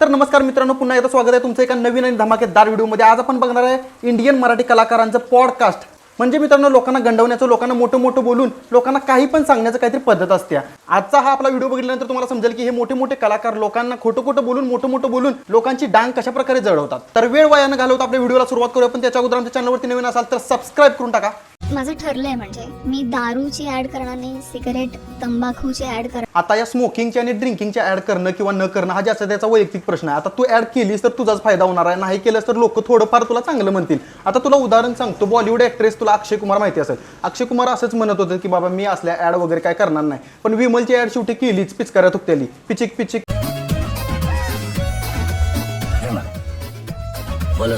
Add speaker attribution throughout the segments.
Speaker 1: तर नमस्कार मित्रांनो पुन्हा एकदा स्वागत आहे तुमचं एका नवीन आणि धमाकेदार व्हिडिओमध्ये. आज आपण बघणार आहे इंडियन मराठी कलाकारांचं पॉडकास्ट म्हणजे मित्रांनो लोकांना गंडवण्याचं लोकांना मोठं मोठं बोलून लोकांना काही पण सांगण्याचं काहीतरी पद्धत असते. आजचा हा आपला व्हिडिओ बघितल्यानंतर तुम्हाला समजेल की हे मोठे मोठे कलाकार लोकांना खोटं खोटं बोलून मोठं मोठं बोलून लोकांची डांग कशा प्रकारे जळवतात. तर वेळ वायानं घालवतो आपल्या व्हिडिओला सुरुवात करूया. पण त्याच्या अगोदर आमच्या चॅनलवरती नवीन असाल तर सबस्क्राईब करून टाका.
Speaker 2: माझं ठरलंय म्हणजे मी दारूची ऍड करणार नाही सिगरेट तंबाखूची ऍड करणार
Speaker 1: आता या स्मोकिंगच्या आणि ड्रिंकिंगच्या ऍड करणं किंवा न करणं हा जास्त त्याचा वैयक्तिक प्रश्न आहे. आता तू ऍड केलीस तर तुझाच फायदा होणार आहे. नाही केलंस तर लोक थोडंफार तुला चांगलं म्हणतील. आता तुला उदाहरण सांगतो. बॉलिवूड ऍक्ट्रेस तुला अक्षय कुमार माहिती असेल. अक्षय कुमार असंच म्हणत होतं की बाबा मी असल्या ऍड वगैरे काय करणार नाही. पण विमलची ऍड शेवटी केलीच पिचकाऱ्या थुकत्याली. पिचिक पिचिक.
Speaker 3: बोलो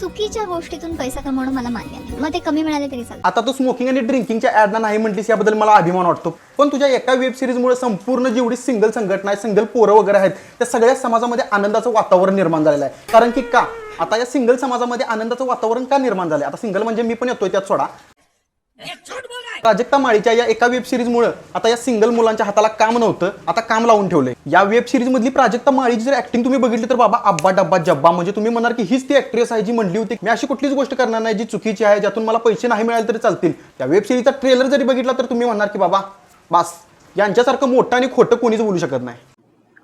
Speaker 2: चुकीच्या गोष्टीतून पैसा कमवणं मला मान्य नाही. मग ते कमी मिळाले तरी चालतं.
Speaker 1: आता तू स्मोकिंग आणि ड्रिंकिंगच्या ऍडना नाही म्हटलीस याबद्दल मला अभिमान वाटतो. पण तुझ्या एका वेब सिरीजमुळे संपूर्ण जेवढी सिंगल संघटना आहे सिंगल पोरं वगैरे आहेत त्या सगळ्या समाजामध्ये आनंदाचं वातावरण निर्माण झालेलं आहे. कारण की का? आता या सिंगल समाजामध्ये आनंदाचं वातावरण का निर्माण झालंय? आता सिंगल म्हणजे मी पण येतोय त्यात सोडा. प्राजक्ता माळीच्या या एका वेब सिरीजमुळे आता या सिंगल मुलांच्या हाताला काम नव्हतं आता काम लावून ठेवलंय. या वेब सिरीज मधली प्राजक्ता माळीची जर ऍक्टिंग तुम्ही बघितली तर बाबा अब्बा डब्बा जब्बा म्हणजे तुम्ही म्हणणार की हीच ती ऍक्ट्रेस आहे जी म्हणली होती मी अशी कुठलीच गोष्ट करणार नाही जी चुकीची आहे ज्यातून मला पैसे नाही मिळाले तरी चालतील. त्या वेब सिरीजचा ट्रेलर जरी बघितला तर तुम्ही म्हणणार की बाबा बास यांच्यासारखं मोठं आणि खोटं कोणीच बोलू शकत नाही.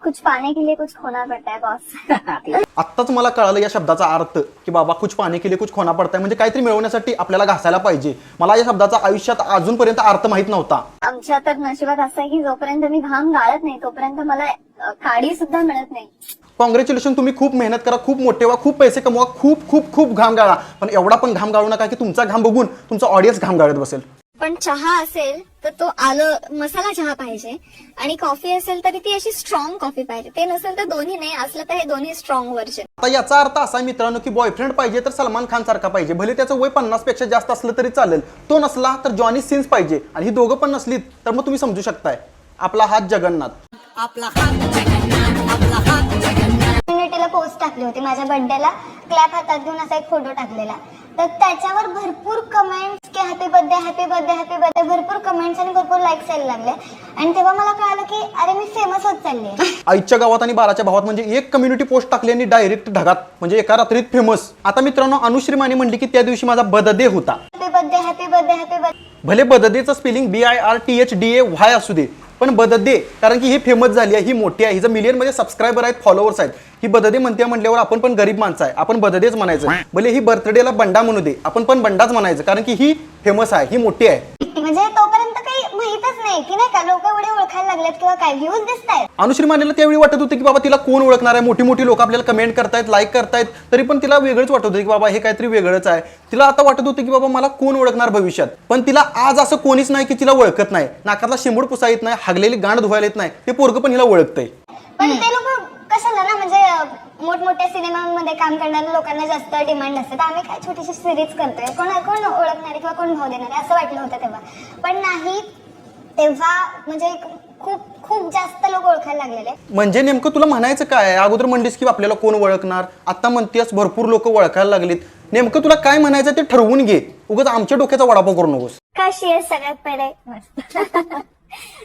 Speaker 2: कुछ पाने के लिए कुछ खोना पडता है बॉस
Speaker 1: आत्ताच मला कळालं या शब्दाचा अर्थ की बाबा कुछ पाणी केले कुछ खोना पडताय म्हणजे काहीतरी मिळवण्यासाठी आपल्याला घासायला पाहिजे. मला या शब्दाचा आयुष्यात अजूनपर्यंत अर्थ माहीत नव्हता.
Speaker 2: आमच्या तर नशिबात असं आहे की जोपर्यंत मी घाम गाळत नाही तोपर्यंत मला अ, काडी सुद्धा मिळत नाही.
Speaker 1: कॉंग्रॅच्युलेशन तुम्ही खूप मेहनत करा खूप मोठे व्हा खूप पैसे कमवा खूप खूप खूप घाम गाळा. पण एवढा पण घाम गाळू नका की तुमचा घाम बघून तुमचा ऑडियन्स घाम गाळत बसेल.
Speaker 2: पण चहा असेल तर तो आलं मसाला चहा पाहिजे. आणि कॉफी असेल तरी ती अशी स्ट्रॉंग कॉफी पाहिजे. ते नसेल तर दोन्ही नाही. असलं तर हे दोन्ही स्ट्रॉंग व्हर्जन
Speaker 1: आता याचा अर्थ असा मित्रांनो की बॉयफ्रेंड पाहिजे तर सलमान खान सारखा पाहिजे. भले त्याचं वय पन्नासपेक्षा जास्त असलं तरी चालेल. तो नसला तर जॉनी सिन्स पाहिजे. आणि ही दोघं पण नसलीत तर मग तुम्ही समजू शकताय. आपला हात जगन्नाथ.
Speaker 2: कम्युनिटीला पोस्ट टाकली होती. माझ्या बर्थडेला क्लॅप हातात घेऊन असा एक फोटो टाकलेला. तर त्याच्यावर भरपूर कमेंट्स की happy birthday happy birthday happy birthday भरपूर कमेंट्स आणि भरपूर लाईक्स यायला लागले. आणि तेव्हा मला कळालं की अरे मी फेमस होत चालली आहे.
Speaker 1: आईच्या गावात आणि बाराच्या भावात म्हणजे एक कम्युनिटी पोस्ट टाकली आणि डायरेक्ट ढगात म्हणजे एका रात्रीत फेमस आता मित्रांनो अनुश्री माने म्हणली की त्या दिवशी माझा बर्थडे होता.
Speaker 2: Happy birthday happy birthday happy birthday
Speaker 1: भले बददेचं spelling B I R T H D A Y असू दे पण बददे कारण की ही फेमस झाली आहे ही मोठी आहे. हिचं मिलियनमध्ये सबस्क्रायबर आहेत फॉलोअर्स आहेत. ही बददे म्हणते म्हटल्यावर आपण पण गरीब माणसं आहे. आपण बददेच म्हणायचं. भले ही बर्थडेला बंडा म्हणू दे. आपण पण बंडाच म्हणायचं. कारण की ही फेमस आहे ही मोठी आहे.
Speaker 2: म्हणजे तो माहीतच नाही की नाही का? लोक एवढे ओळखायला लागलेत किंवा काय? व्ह्यूज दिसत आहेत
Speaker 1: अनुश्री मानेला त्यावेळी वाटत होतं की बाबा तिला कोण ओळखणार आहे? मोठी मोठी लोक आपल्याला कमेंट करतायत लाईक करतायत. तरी पण तिला वेगळंच वाटत होतं की बाबा हे काहीतरी वेगळंच आहे. तिला आता वाटत होतं की बाबा मला कोण ओळखणार भविष्यात? पण तिला आज असं कोणीच नाही की तिला ओळखत नाही. नाकातला शिंबूड पुसा येत नाही हागलेली गांड धुवायला येत नाही. ते पोरग पण हिला ओळखतंय.
Speaker 2: पण ते लोक कशाला ना? म्हणजे अ, मोठमोठ्या सिनेमांमध्ये काम करणाऱ्या लोकांना जास्त डिमांड असते. तर आम्ही काय छोटीशी सिरीज करतोय? कोण कोण ओळखणारे किंवा कोण भाव देणारे? असं वाटलं होतं तेव्हा. पण नाही तेव्हा म्हणजे खूप खूप जास्त लोक ओळखायला लागलेले.
Speaker 1: म्हणजे नेमकं तुला म्हणायचं काय? आहे? अगोदर म्हणलीस की आपल्याला कोण ओळखणार? आता म्हणतेस भरपूर लोक ओळखायला लागलीत. नेमकं तुला काय म्हणायचं ते ठरवून घे. उगाच आमच्या डोक्याचा वडापाव करू नकोस.
Speaker 2: कशी आहे सगळ्यात पहिले?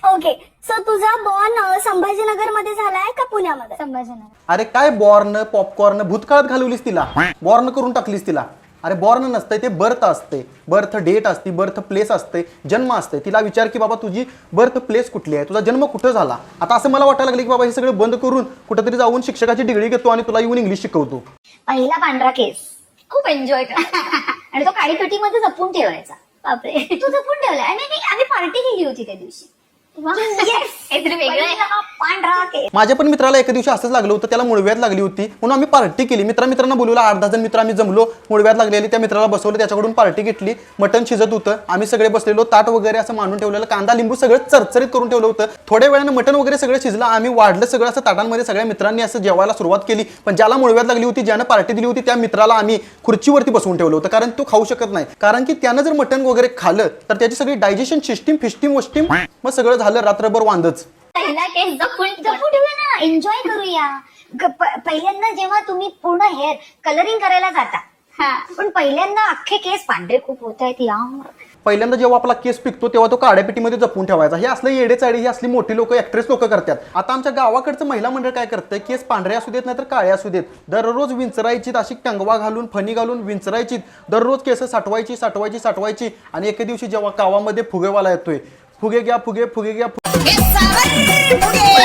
Speaker 2: ओके सो तुझा बॉर्न संभाजीनगरमध्ये झालाय का पुण्यामध्ये? संभाजीनगर.
Speaker 1: अरे काय बॉर्न पॉपकॉर्न भूतकाळात घालवलीस तिला? बॉर्न करून टाकलीस तिला? अरे बॉर्न नसतंय ते बर्थ असते. बर्थ डेट असते बर्थ प्लेस असते जन्म असते. तिला विचार की बाबा तुझी बर्थ प्लेस कुठली आहे? तुझा जन्म कुठं झाला? आता असं मला वाटायला लागलं की बाबा हे सगळं बंद करून कुठेतरी जाऊन शिक्षकाची डिग्री घेतो आणि तुला येऊन इंग्लिश शिकवतो.
Speaker 2: पहिला पांढरा केस. खूप एन्जॉय आणि तो काळी मध्ये जपून ठेवायचा. बापरे. तू जपून ठेवलाय. नाही, आम्ही पार्टी केली होती त्या दिवशी. काहीतरी वेगळं पांढरा केस.
Speaker 1: माझ्या पण मित्राला एका दिवशी असंच लागलं होतं त्याला मुळव्यात लागली होती. म्हणून आम्ही पार्टी केली. मित्रा मित्रांना बोलवलं आठ दहा जण मित्र आम्ही जमलो मुळव्यात लागलेली त्या मित्राला बसवलं त्याच्याकडून पार्टी घेतली. मटण शिजत होतं. आम्ही सगळे बसलेलो ताट वगैरे असं मांडून ठेवलेलं कांदा लिंबू सगळं चरचरीत करून ठेवलं होतं. थोड्या वेळानं मटण वगैरे सगळं शिजलं. आम्ही वाढलं सगळं असं ताटांमध्ये सगळ्या मित्रांनी असं जेवायला सुरुवात केली. पण ज्याला मुळव्यात लागली होती ज्यानं पार्टी दिली होती त्या मित्राला आम्ही खुर्चीवरती बसवून ठेवलं होतं. कारण तो खाऊ शकत नाही. कारण की त्यानं जर मटण वगैरे खाल्लं तर त्याची सगळी डायजेशन सिस्टीम फिस्टीम वस्टीम मग सगळं झालं रात्रभर वांदच.
Speaker 2: पहिला केस जपून जपून ठेवूया ना. एन्जॉय करूया. ग- प- पहिल्यांदा जेव्हा तुम्ही पूर्ण हेअर कलरिंग करायला जाता हा. पण पहिल्यांदा अख्खे केस पांढरे खूप होत आहेत यार
Speaker 1: पहिल्यांदा जेव्हा आपला केस पिकतो तेव्हा तो काड्यापेटीमध्ये जपून ठेवायचा. हे असले येडेचाडी ही असली मोठी लोक ऍक्ट्रेस लोक करतात. आता आमच्या गावाकडचं महिला मंडळ काय करतंय? केस पांढरे असू देत नाही तर काळे असू देत. दररोज विंचरायची अशी टंगवा घालून फणी घालून विंचरायची दररोज केस साठवायची साठवायची साठवायची. आणि एके दिवशी जेव्हा गावामध्ये फुगेवाला येतोय फुगे घ्या फुगे फुगे घ्या फुगे.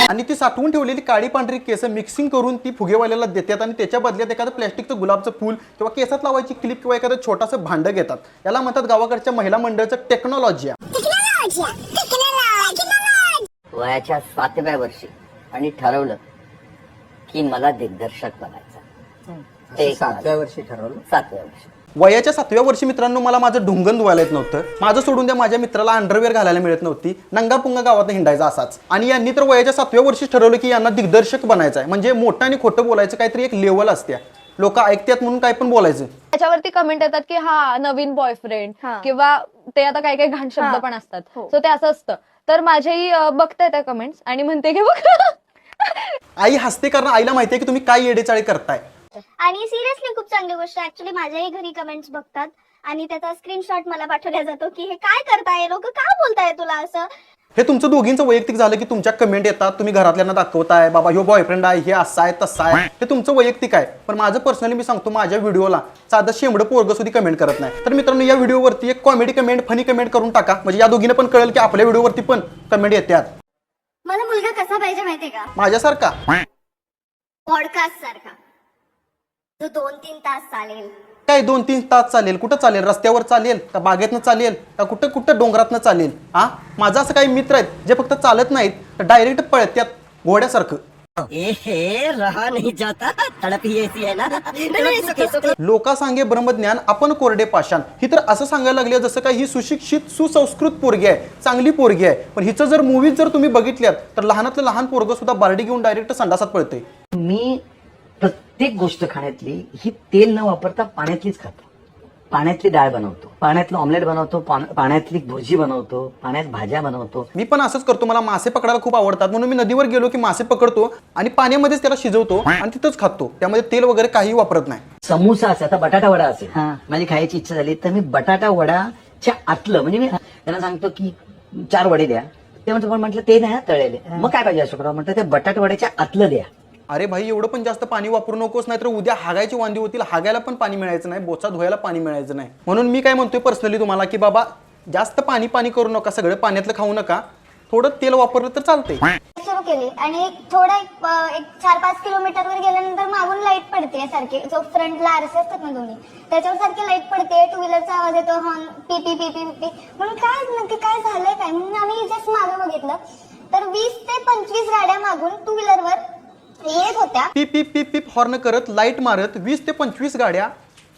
Speaker 1: आणि ती साठवून ठेवलेली काळी पांढरी केस मिक्सिंग करून ती फुगेवाल्याला देतात आणि त्याच्या बदल्यात एखादं प्लॅस्टिकचं गुलाबचं फूल किंवा केसात लावायची क्लिप किंवा एखादं छोटंसं भांडं घेतात. याला म्हणतात गावाकडच्या महिला मंडळाचं टेक्नॉलॉजी
Speaker 3: वयाच्या सातव्या वर्षी आणि ठरवलं की मला दिग्दर्शक बनायचं. ते
Speaker 4: सातव्या. वर्षी ठरवलं?
Speaker 3: सातव्या वर्षी.
Speaker 1: वयाच्या सातव्या वर्षी मित्रांनो मला माझं ढुंगण धुवायला येत नव्हतं. माझं सोडून द्या माझ्या मित्राला अंडरवेअर घालायला मिळत नव्हती. नंगा पुंगा गावात हिंडायचा असाच. आणि यांनी तर वयाच्या सातव्या वर्षी ठरवलं की यांना दिग्दर्शक बनायचं आहे. म्हणजे मोठं आणि खोटं बोलायचं काहीतरी एक लेवल असते. लोक ऐकतात म्हणून काय पण बोलायचं.
Speaker 5: त्याच्यावरती कमेंट येतात की हा नवीन बॉयफ्रेंड किंवा ते आता काही काही घाण शब्द पण असतात. सो ते असं असतं. तर माझ्याही अं, बघताय त्या कमेंट्स आणि म्हणते की बघ.
Speaker 1: आई हसते कारण आईला माहिती आहे की तुम्ही काय येडेचाळी करताय.
Speaker 2: आणि सिरियसली खूप चांगली गोष्ट ऍक्च्युली माझ्याही घरी कमेंट्स बघतात. आणि त्याचा स्क्रीनशॉट मला पाठवला जातो की हे काय करताय? लोक का बोलताय तुला असं?
Speaker 1: हे तुमचं दोघींचं वैयक्तिक झालं की तुमच्या कमेंट येतात तुम्ही घरातल्यांना दाखवताय बाबा ह्यो बॉयफ्रेंड आहे हे असं आहे तसं आहे हे तुमचं वैयक्तिक आहे. पण माझं पर्सनली मी सांगतो माझ्या व्हिडिओला साधं शेंबडं पोरगं सुद्धा कमेंट करत नाही. तर मित्रांनो या व्हिडिओवरती एक कॉमेडी कमेंट फनी कमेंट करून टाका. म्हणजे या दोघींना पण कळेल की आपल्या व्हिडिओवरती पण कमेंट येतात
Speaker 2: मला मुलगा कसा पाहिजे माहितीये का?
Speaker 1: माझ्यासारखा?
Speaker 2: पॉडकास्ट सारखा. जो दोन तीन तास चालेल.
Speaker 1: काय दोन तीन तास चालेल? कुठं चालेल? रस्त्यावर चालेल? का बागेतनं चालेल? का कुठं कुठं डोंगरातनं चालेल? हा? माझा असं काही मित्र आहेत जे फक्त चालत नाहीत तर डायरेक्ट पळत्यात घोड्यासारखं.
Speaker 3: ए हे रहा नहीं जाता. तड़प ही ऐसी है ना. नहीं, नहीं, सुखे, सुखे.
Speaker 1: लोका सांगे ब्रह्मज्ञान आपण कोरडे पाषाण. ही तर असं सांगायला लागले जसं काय ही सुशिक्षित सुसंस्कृत पोरगी आहे चांगली पोरगी आहे. पण हिचं जर मूवीज जर तुम्ही बघितल्यात तर लहानातलं लहान पोरगं सुद्धा बारडी घेऊन डायरेक्ट संडासात पळते
Speaker 4: मी प्रत्येक गोष्ट खाण्यातली ही तेल न वापरता पाण्यातलीच खातो. पाण्यातली डाळ बनवतो पाण्यातलं ऑमलेट बनवतो पान- पाण्यातली भुर्जी बनवतो पाण्यात भाज्या बनवतो.
Speaker 1: मी पण असंच करतो. मला मासे पकडायला खूप आवडतात. म्हणून मी नदीवर गेलो की मासे पकडतो आणि पाण्यामध्येच त्याला शिजवतो आणि तिथंच खातो. त्यामध्ये तेल वगैरे काही वापरत नाही.
Speaker 4: समोसा असेल आता बटाटा वडा असेल. माझी खायची इच्छा झाली तर मी बटाटा वडाच्या आतलं म्हणजे मी त्यांना सांगतो की चार वडे द्या. ते म्हणतो पण म्हटलं ते नाही तळलेले. मग काय पाहिजे अशोकराव? म्हटलं ते बटाटा वड्याच्या आतलं द्या.
Speaker 1: अरे भाई एवढं पण जास्त पाणी वापरू नकोस नाही तर उद्या हागायची वांदी होतील हागायला पण पाणी मिळायचं नाही बोचा धुवायला पाणी मिळायचं नाही. म्हणून मी काय म्हणतोय पर्सनली तुम्हाला की बाबा जास्त पाणी पाणी करू नका सगळं पाण्यातलं खाऊ नका. थोडं तेल वापरलं तर चालतंय.
Speaker 2: सुरू केली आणि थोडं एक अं, एक चार पाच किलोमीटर वर गेल्यानंतर मागून लाइट पडते सारखी. जो फ्रंटला आरसे असतात ना दोन्ही त्याच्यावर सारखी लाइट पडते टू व्हीलरचा आवाज येतो हॉर्न पी पी पी पी पी म्हणून काय नक्की काय झालंय काय? म्हणून आम्ही जस्ट मागं बघितलं. तर वीस ते पंचवीस गाड्या मागून टू व्हीलरवर येत होत्या.
Speaker 1: पीप पीप पीप पीप हॉर्न करत लाइट मारत वीस ते पंचवीस गाड्या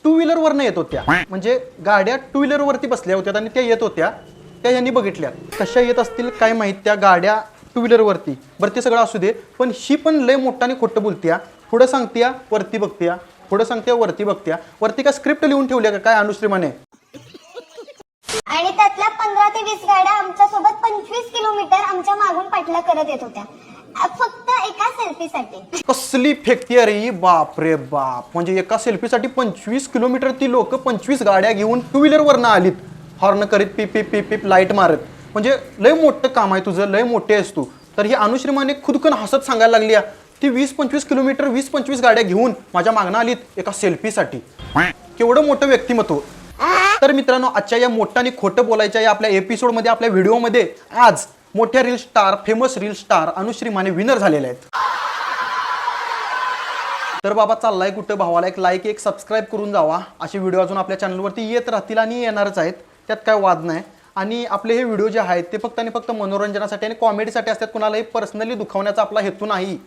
Speaker 1: टू व्हीलरवरनं येत होत्या. म्हणजे गाड्या टू व्हीलरवरती बसल्या होत्या आणि त्या येत होत्या. त्या यांनी बघितल्या. कशा येत असतील काय माहीत त्या गाड्या टू व्हीलरवरती बरं ते सगळं असू दे पण ही पण लय मोठ्याने खोटं बोलत्या. थोडं सांगत्या वरती बघत्या. थोडं सांगत्या वरती बघत्या. वरती काय स्क्रिप्ट लिहून ठेवल्या का? काय अनुश्रीमाने?
Speaker 2: आणि त्यातल्या पंधरा ते वीस गाड्या आमच्यासोबत पंचवीस किलोमीटर आमच्या मागून पाठला करत येत होत्या. फक्त सेल्फीसाठी
Speaker 1: कसली फेकती अरे ही बाप रे बाप. म्हणजे एका सेल्फीसाठी पंचवीस किलोमीटर ती लोक पंचवीस गाड्या घेऊन टू व्हीलरवरनं आलीत. हॉर्न करीत पिप पिप पिप पिप लाइट मारत. म्हणजे लय मोठं काम आहे तुझं लय मोठे आहेस तू. तर ही अनुश्रीमाने खुदकन हसत सांगायला लागली ती वीस पंचवीस किलोमीटर वीस पंचवीस गाड्या घेऊन माझ्या मागणं आलीत एका सेल्फीसाठी. केवढं मोठं व्यक्तिमत्व. तर मित्रांनो आजच्या या मोठं आणि खोटं बोलायच्या या आपल्या एपिसोडमध्ये आपल्या व्हिडिओमध्ये आज मोठ्या reel star famous reel star अनुश्रीमाने winner झालेले आहेत. तर बाबा चाललाय कुठं भावाला एक लाईक एक सबस्क्राईब करून जावा. असे व्हिडिओ अजून आपल्या चॅनलवरती येत राहतील आणि येणारच आहेत. त्यात काय वाद नाही. आणि आपले हे व्हिडिओ जे आहेत ते फक्त आणि फक्त मनोरंजनासाठी आणि कॉमेडीसाठी असतात. कुणालाही पर्सनली दुखावण्याचा आपला हेतू नाही.